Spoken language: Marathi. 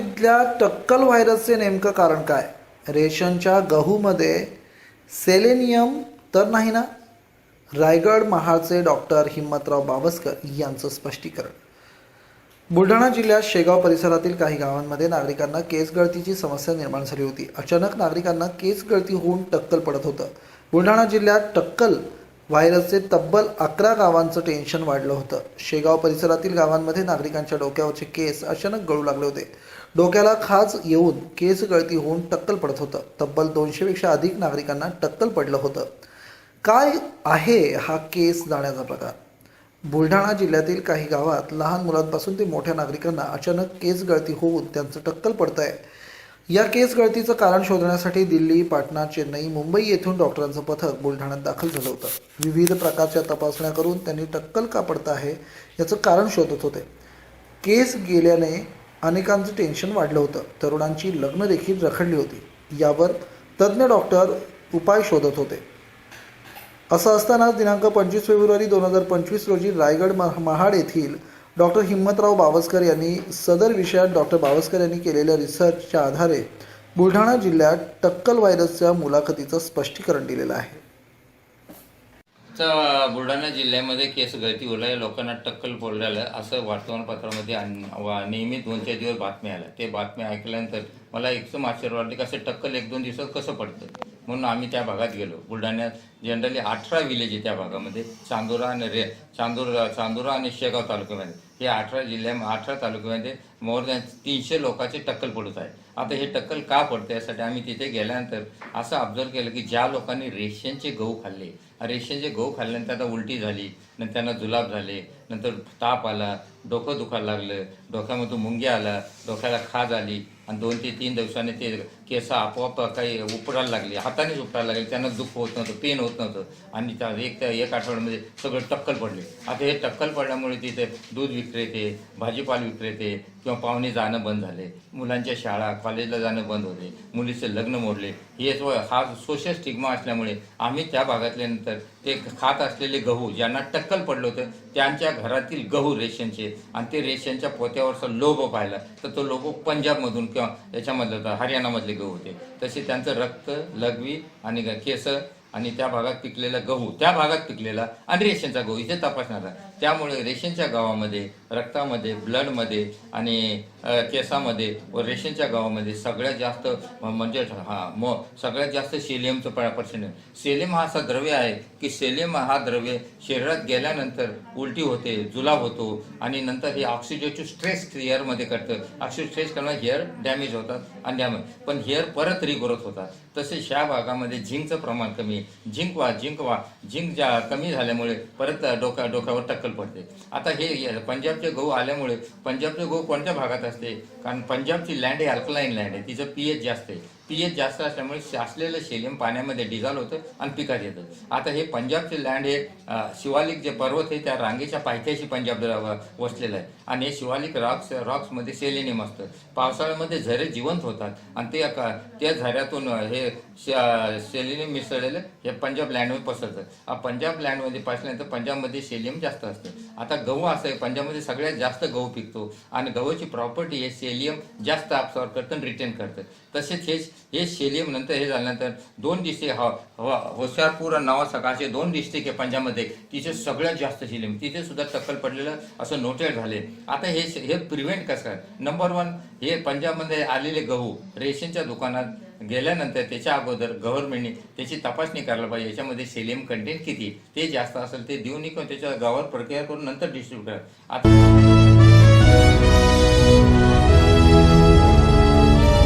जिल्ह्यात टक्कल व्हायरसचे नेमकं कारण काय? रेशनच्या गहूमध्ये सेलेनियम तर नाही ना? रायगड महाडचे डॉक्टर हिम्मतराव बाबसकर यांचं स्पष्टीकरण. बुलढाणा जिल्ह्यात शेगाव परिसरातील काही गावांमध्ये नागरिकांना केस गळतीची समस्या निर्माण झाली होती. अचानक नागरिकांना केस गळती होऊन टक्कल पडत होतं. बुलढाणा जिल्ह्यात टक्कल व्हायरसचे तब्बल अकरा गावांचं टेन्शन वाढलं होतं. शेगाव परिसरातील गावांमध्ये नागरिकांच्या डोक्यावरचे केस अचानक गळू लागले होते. डोक्याला खाज येऊन केस गळती होऊन टक्कल पडत होतं. तब्बल दोनशेपेक्षा अधिक नागरिकांना टक्कल पडलं होतं. काय आहे हा केस जाण्याचा प्रकार? बुलढाणा जिल्ह्यातील काही गावात लहान मुलांपासून ते मोठ्या नागरिकांना अचानक केस गळती होऊन त्यांचं टक्कल पडत आहे या केस गळतीचं कारण शोधण्यासाठी दिल्ली पाटणा चेन्नई मुंबई येथून डॉक्टरांचं पथक बुलढाण्यात दाखल झालं होतं. विविध प्रकारच्या तपासण्या करून त्यांनी टक्कल का पडत आहे याचं कारण शोधत होते. केस गेल्याने अनेकांचं टेन्शन वाढलं होतं. तरुणांची लग्न देखील रखडली होती. यावर तज्ज्ञ डॉक्टर उपाय शोधत होते. असं असतानाच दिनांक पंचवीस फेब्रुवारी दोन हजार पंचवीस रोजी रायगड महा- महाड येथील डॉक्टर हिम्मतराव बावस्कर यांनी सदर विषयात डॉक्टर बावस्कर यांनी केलेल्या रिसर्चच्या आधारे बुलढाणा जिल्ह्यात टक्कल व्हायरसच्या मुलाखतीचं स्पष्टीकरण दिलेलं आहे. तर बुलढाणा जिल्ह्यामध्ये केस गळती होल्या लोकांना टक्कल पडलेलं असं वर्तमानपत्रामध्ये वा- नेहमी दोन चार दिवस बातम्या आल्या. ते बातम्या ऐकल्यानंतर मला एकदम आश्चर्य वाटले की असं टक्कल एक दोन दिवसात कसं पडतं? म्हणून आम्ही त्या भागात गेलो. बुलढाण्यात जनरली अठरा विलेज आहे त्या भागामध्ये. चांदोरा आणि रे चांदोर चांदोरा आणि शेगाव तालुक्यामध्ये. हे अठरा जिल्ह्या अठरा तालुक्यामध्ये मोर दॅन तीनशे लोकांचे टक्कल पडत आहे आता हे टक्कल का पडतं यासाठी आम्ही तिथे गेल्यानंतर असं ऑब्झर्व केलं की ज्या लोकांनी रेशनचे गहू खाल्ले रेशनचे गहू खाल्ल्यानंतर आता उलटी झाली नंतर त्यांना जुलाब झाले नंतर ताप आला डोकं दुखायला लागलं डोक्यामधून मुंग्या आला डोक्याला खाज आली आणि दोन ते तीन दिवसाने ते केस आपोआप काही उपडायला लागले हातानेच उपडायला लागले त्यांना दुःख होत नव्हतं पेन होत नव्हतं. आणि त्या एक त्या एक आठवड्यामध्ये सगळं टक्कल पडले. आता हे टक्कल पडल्यामुळे तिथे दूध विक्रेते भाजीपाला विक्रेते किंवा पाहुणे जाणं बंद झाले. मुलांच्या शाळा कॉलेजला जाणं बंद होते. मुलीचे लग्न मोडले. हे हा सोशल स्टिग्मा असल्यामुळे आम्ही त्या भागातल्यानंतर ते खात असलेले गहू ज्यांना टक्कल पडलं होतं त्यांच्या घरातील गहू रेशनचे आणि ते रेशनच्या पोत्यावरचा लोभ पाहिला. तर तो लोगो पंजाबमधून किंवा याच्यामधलं होता हरियाणामधले गहू होते. तसे त्यांचं रक्त लघवी आणि केस आणि त्या भागात पिकलेला गहू त्या भागात पिकलेला आणि रेशनचा गहू इथे तपासणार. आहे त्यामुळे रेशनच्या गावामध्ये रक्तामध्ये ब्लडमध्ये आणि केसामध्ये व रेशनच्या गावामध्ये सगळ्यात जास्त म्हणजे हा म सगळ्यात जास्त सेलियमचं पर्सेंट आहे. सेलियम हा असा द्रव्य आहे की सेलियम हा द्रव्य शरीरात गेल्यानंतर उलटी होते जुलाब होतो आणि नंतर हे ऑक्सिजनचे स्ट्रेस हेअरमध्ये करतं. ऑक्सिजन स्ट्रेस करणं हेअर डॅमेज होतात आणि डॅमेज पण हेअर परत रिग्रोथ होतात. तसेच ह्या भागामध्ये झिंकचं प्रमाण कमी आहे. झिंक वा झिंक वा झिंक ज्या कमी झाल्यामुळे परत डोक्या डोक्यावर टक्कल पडते. आता हे पंजाबचे गहू आल्यामुळे पंजाबचे गहू कोणत्या भागात असते. कारण पंजाबची लँड आहे अल्कलाईन लँड आहे. तिचं पीएच जास्त आहे. पीएच जास्त असल्यामुळे शासलेलं शेलियम पाण्यामध्ये डिझॉल्व होतं आणि पिकात येतं. आता हे पंजाबचे लँड हे शिवालिक जे पर्वत आहे त्या रांगेच्या पायथ्याशी पंजाब वसलेलं आहे. आणि हे शिवालिक रॉक्स रॉक्समध्ये सेलेनियम असतं. पावसाळ्यामध्ये झरे जिवंत होतात. आणि ते त्या झऱ्यातून हे सेलेनियम मिसळलेलं हे पंजाब लँडमध्ये पसरतं. पंजाब लँडमध्ये पसल्यानंतर पंजाबमध्ये सेलियम जास्त असतं. आता गहू असं आहे. पंजाबमध्ये सगळ्यात जास्त गहू पिकतो. आणि गहूची प्रॉपर्टी हे सेलियम जास्त अब्सॉर्ब करतं आणि रिटेन करतं. तसेच हे हे सेलियम नंतर हे झाल्यानंतर दोन डिस्ट्रिक्ट ह होशियारपूर आणि नवा सकाळचे दोन डिस्ट्रिक्ट आहे पंजाबमध्ये तिथे सगळ्यात जास्त सेलियम तिथे सुद्धा टक्कल पडलेलं असं नोटेड झाले. आता हे हे प्रिव्हेंट कसं नंबर वन हे पंजाबमध्ये आलेले गहू रेशनच्या दुकानात गेल्यानंतर त्याच्या अगोदर गव्हर्नमेंटने त्याची तपासणी करायला पाहिजे याच्यामध्ये सेलियम कंटेंट किती? ते जास्त असेल ते देऊन किंवा त्याच्या गावावर प्रक्रिया करून नंतर डिस्ट्रीब्यूट करा. आता